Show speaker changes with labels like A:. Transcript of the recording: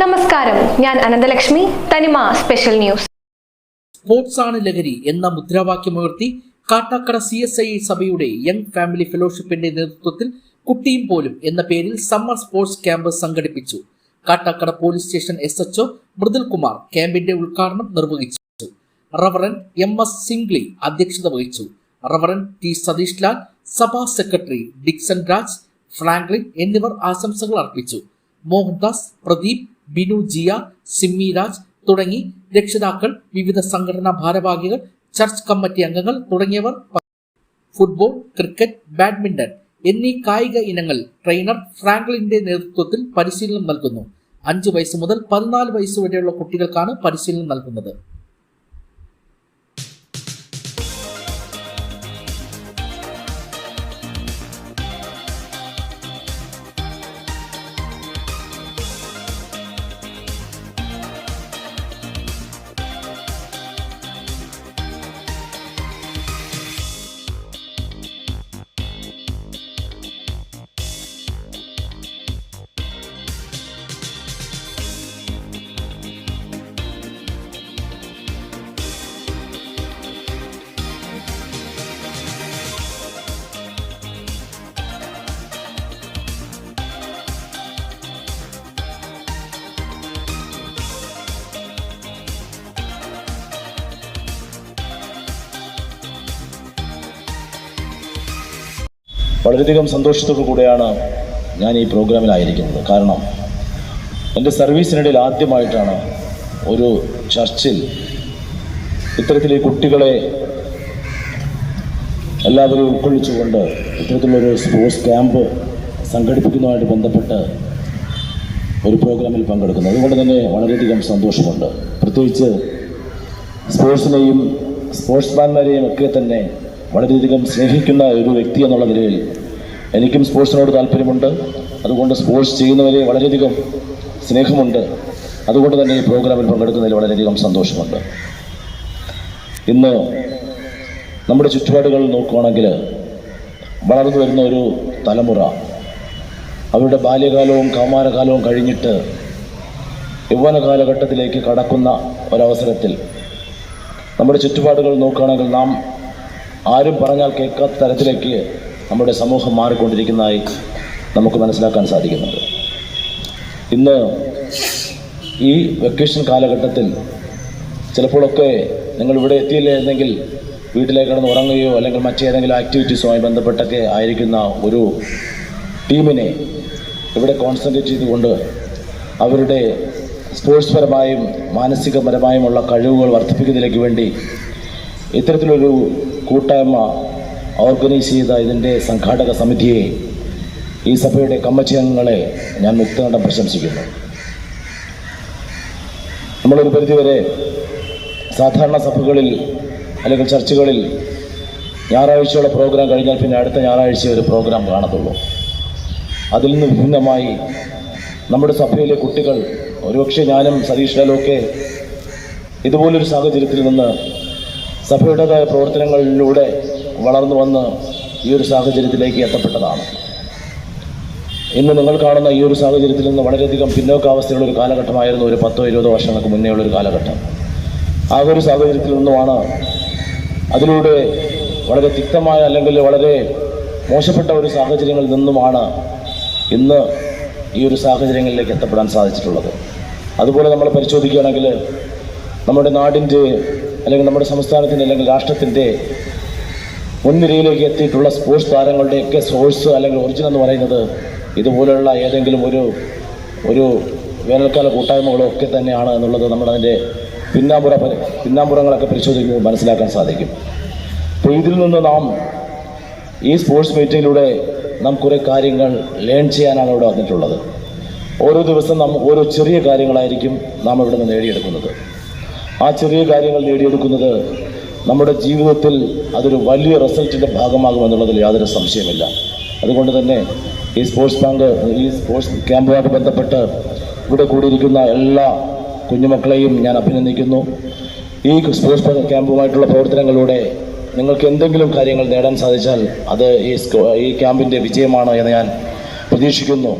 A: നമസ്കാരം ഞാൻ അനന്തലക്ഷ്മി തനിമ സ്പെഷ്യൽ ന്യൂസ്
B: സ്പോർട്സ് ആണ് ലഹരി എന്ന മുദ്രാവാക്യമുയർത്തി കാട്ടാക്കട സി എസ് ഐ സഭയുടെ യങ് ഫാമിലി ഫെലോഷിപ്പിന്റെ നേതൃത്വത്തിൽ കുട്ടിയും പോലും എന്ന പേരിൽ സമ്മർ സ്പോർട്സ് ക്യാമ്പ് സംഘടിപ്പിച്ചു Kattakada police station S HO Mridul Kumar ക്യാമ്പിന്റെ ഉദ്ഘാടനം നിർവഹിച്ചു റവറൻ എം എസ് സിംഗ്ലി അധ്യക്ഷത വഹിച്ചു റവറൻ ടി സതീഷ് ലാൽ സഭാ സെക്രട്ടറി ഡിക്സൺ രാജ് ഫ്രാങ്ക്ലിൻ എന്നിവർ ആശംസകൾ അർപ്പിച്ചു മോഹൻദാസ് പ്രദീപ് ബിനു ജിയ സിമ്മി രാജ് തുടങ്ങി രക്ഷിതാക്കൾ വിവിധ സംഘടനാ ഭാരവാഹികൾ ചർച്ച് കമ്മിറ്റി അംഗങ്ങൾ തുടങ്ങിയവർ ഫുട്ബോൾ ക്രിക്കറ്റ് ബാഡ്മിന്റൺ എന്നീ കായിക ഇനങ്ങൾ ട്രെയിനർ ഫ്രാങ്ക്ലിന്റെ നേതൃത്വത്തിൽ പരിശീലനം നൽകുന്നു അഞ്ചു വയസ്സ് മുതൽ പതിനാല് വയസ്സ് വരെയുള്ള കുട്ടികൾക്കാണ് പരിശീലനം നൽകുന്നത്
C: വളരെയധികം സന്തോഷത്തോടു കൂടെയാണ് ഞാൻ ഈ പ്രോഗ്രാമിലായിരിക്കുന്നത് കാരണം എൻ്റെ സർവീസിനിടയിൽ ആദ്യമായിട്ടാണ് ഒരു ചർച്ചിൽ ഇത്തരത്തിൽ ഈ കുട്ടികളെ എല്ലാവരും ഉൾക്കൊള്ളിച്ചുകൊണ്ട് ഇത്തരത്തിലൊരു സ്പോർട്സ് ക്യാമ്പ് സംഘടിപ്പിക്കുന്നതുമായിട്ട് ബന്ധപ്പെട്ട് ഒരു പ്രോഗ്രാമിൽ പങ്കെടുക്കുന്നത് അതുകൊണ്ട് തന്നെ വളരെയധികം സന്തോഷമുണ്ട് പ്രത്യേകിച്ച് സ്പോർട്സിനെയും സ്പോർട്സ്മാൻമാരെയും ഒക്കെ തന്നെ വളരെയധികം സ്നേഹിക്കുന്ന ഒരു വ്യക്തി എന്നുള്ള നിലയിൽ എനിക്കും സ്പോർട്സിനോട് താല്പര്യമുണ്ട് അതുകൊണ്ട് സ്പോർട്സ് ചെയ്യുന്നവരെ വളരെയധികം സ്നേഹമുണ്ട് അതുകൊണ്ട് തന്നെ ഈ പ്രോഗ്രാമിൽ പങ്കെടുക്കുന്നതിൽ വളരെയധികം സന്തോഷമുണ്ട് ഇന്ന് നമ്മുടെ ചുറ്റുപാടുകൾ നോക്കുകയാണെങ്കിൽ വളർന്നു വരുന്ന ഒരു തലമുറ അവരുടെ ബാല്യകാലവും കൗമാരകാലവും കഴിഞ്ഞിട്ട് യൗവന കാലഘട്ടത്തിലേക്ക് കടക്കുന്ന ഒരവസരത്തിൽ നമ്മുടെ ചുറ്റുപാടുകൾ നോക്കുകയാണെങ്കിൽ നാം ആരും പറഞ്ഞാൽ കേൾക്കാത്ത തരത്തിലേക്ക് നമ്മുടെ സമൂഹം മാറിക്കൊണ്ടിരിക്കുന്നതായി നമുക്ക് മനസ്സിലാക്കാൻ സാധിക്കുന്നുണ്ട് ഇന്ന് ഈ വെക്കേഷൻ കാലഘട്ടത്തിൽ ചിലപ്പോഴൊക്കെ നിങ്ങൾ ഇവിടെ എത്തിയില്ല എന്നെങ്കിൽ വീട്ടിലേക്ക് കിടന്ന് ഉറങ്ങുകയോ അല്ലെങ്കിൽ മറ്റേതെങ്കിലും ആക്ടിവിറ്റീസുമായി ബന്ധപ്പെട്ടൊക്കെ ആയിരിക്കുന്ന ഒരു ടീമിനെ ഇവിടെ കോൺസെൻട്രേറ്റ് ചെയ്തുകൊണ്ട് അവരുടെ സ്പോർട്സ് പരമായും മാനസികപരമായുമുള്ള കഴിവുകൾ വർദ്ധിപ്പിക്കുന്നതിലേക്ക് വേണ്ടി ഇത്തരത്തിലൊരു കൂട്ടായ്മ ഓർഗനൈസ് ചെയ്ത ഇതിൻ്റെ സംഘാടക സമിതിയെ ഈ സഭയുടെ കമ്മചയങ്ങളെ ഞാൻ മുക്തനടം പ്രശംസിക്കുന്നു നമ്മളൊരു പരിധിവരെ സാധാരണ സഭകളിൽ അല്ലെങ്കിൽ ചർച്ചകളിൽ ഞായറാഴ്ചയുള്ള പ്രോഗ്രാം കഴിഞ്ഞാൽ പിന്നെ അടുത്ത ഞായറാഴ്ച ഒരു പ്രോഗ്രാം കാണത്തുള്ളൂ അതിൽ നിന്ന് വിഭിന്നമായി നമ്മുടെ സഭയിലെ കുട്ടികൾ ഒരുപക്ഷെ ഞാനും സതീഷ് ലാലുമൊക്കെ ഇതുപോലൊരു സാഹചര്യത്തിൽ നിന്ന് സഭയുടേതായ പ്രവർത്തനങ്ങളിലൂടെ വളർന്നു വന്ന് ഈ ഒരു സാഹചര്യത്തിലേക്ക് എത്തപ്പെട്ടതാണ് ഇന്ന് നിങ്ങൾ കാണുന്ന ഈ ഒരു സാഹചര്യത്തിൽ നിന്ന് വളരെയധികം പിന്നോക്കാവസ്ഥയുള്ള ഒരു കാലഘട്ടമായിരുന്നു ഒരു പത്തോ ഇരുപതോ വർഷങ്ങൾക്ക് മുന്നേ ഉള്ളൊരു കാലഘട്ടം ആ ഒരു സാഹചര്യത്തിൽ നിന്നുമാണ് അതിലൂടെ വളരെ തിക്തമായ അല്ലെങ്കിൽ വളരെ മോശപ്പെട്ട ഒരു സാഹചര്യങ്ങളിൽ നിന്നുമാണ് ഇന്ന് ഈ ഒരു സാഹചര്യങ്ങളിലേക്ക് എത്തപ്പെടാൻ സാധിച്ചിട്ടുള്ളത് അതുപോലെ നമ്മൾ പരിശോധിക്കുകയാണെങ്കിൽ നമ്മുടെ നാടിൻ്റെ അല്ലെങ്കിൽ നമ്മുടെ സംസ്ഥാനത്തിൻ്റെ അല്ലെങ്കിൽ രാഷ്ട്രത്തിൻ്റെ മുൻനിരയിലേക്ക് എത്തിയിട്ടുള്ള സ്പോർട്സ് താരങ്ങളുടെയൊക്കെ സോഴ്സ് അല്ലെങ്കിൽ ഒറിജിനൽ എന്ന് പറയുന്നത് ഇതുപോലെയുള്ള ഏതെങ്കിലും ഒരു ഒരു വേനൽക്കാല കൂട്ടായ്മകളോ ഒക്കെ തന്നെയാണ് എന്നുള്ളത് നമ്മളതിൻ്റെ പിന്നാമ്പുറ പിന്നാമ്പുറങ്ങളൊക്കെ പരിശോധിക്കുമ്പോൾ മനസ്സിലാക്കാൻ സാധിക്കും അപ്പോൾ ഇതിൽ നിന്ന് നാം ഈ സ്പോർട്സ് മീറ്റിങ്ങിലൂടെ നാം കുറേ കാര്യങ്ങൾ ലേൺ ചെയ്യാനാണ് ഇവിടെ വന്നിട്ടുള്ളത് ഓരോ ദിവസം നാം ഓരോ ചെറിയ കാര്യങ്ങളായിരിക്കും നാം ഇവിടെ നിന്ന് നേടിയെടുക്കുന്നത് ആ ചെറിയ കാര്യങ്ങൾ നേടിയെടുക്കുന്നത് നമ്മുടെ ജീവിതത്തിൽ അതൊരു വലിയ റിസൾട്ടിൻ്റെ ഭാഗമാകുമെന്നുള്ളതിൽ യാതൊരു സംശയമില്ല അതുകൊണ്ട് തന്നെ ഈ സ്പോർട്സ് ബാങ്ക് ഈ സ്പോർട്സ് ക്യാമ്പുമായിട്ട് ബന്ധപ്പെട്ട് ഇവിടെ കൂടിയിരിക്കുന്ന എല്ലാ കുഞ്ഞുമക്കളെയും ഞാൻ അഭിനന്ദിക്കുന്നു ഈ സ്പോർട്സ് ബാങ്ക് ക്യാമ്പുമായിട്ടുള്ള പ്രവർത്തനങ്ങളിലൂടെ നിങ്ങൾക്ക് എന്തെങ്കിലും കാര്യങ്ങൾ നേടാൻ സാധിച്ചാൽ അത് ഈ ഈ ക്യാമ്പിൻ്റെ വിജയമാണ് എന്ന് ഞാൻ പ്രതീക്ഷിക്കുന്നു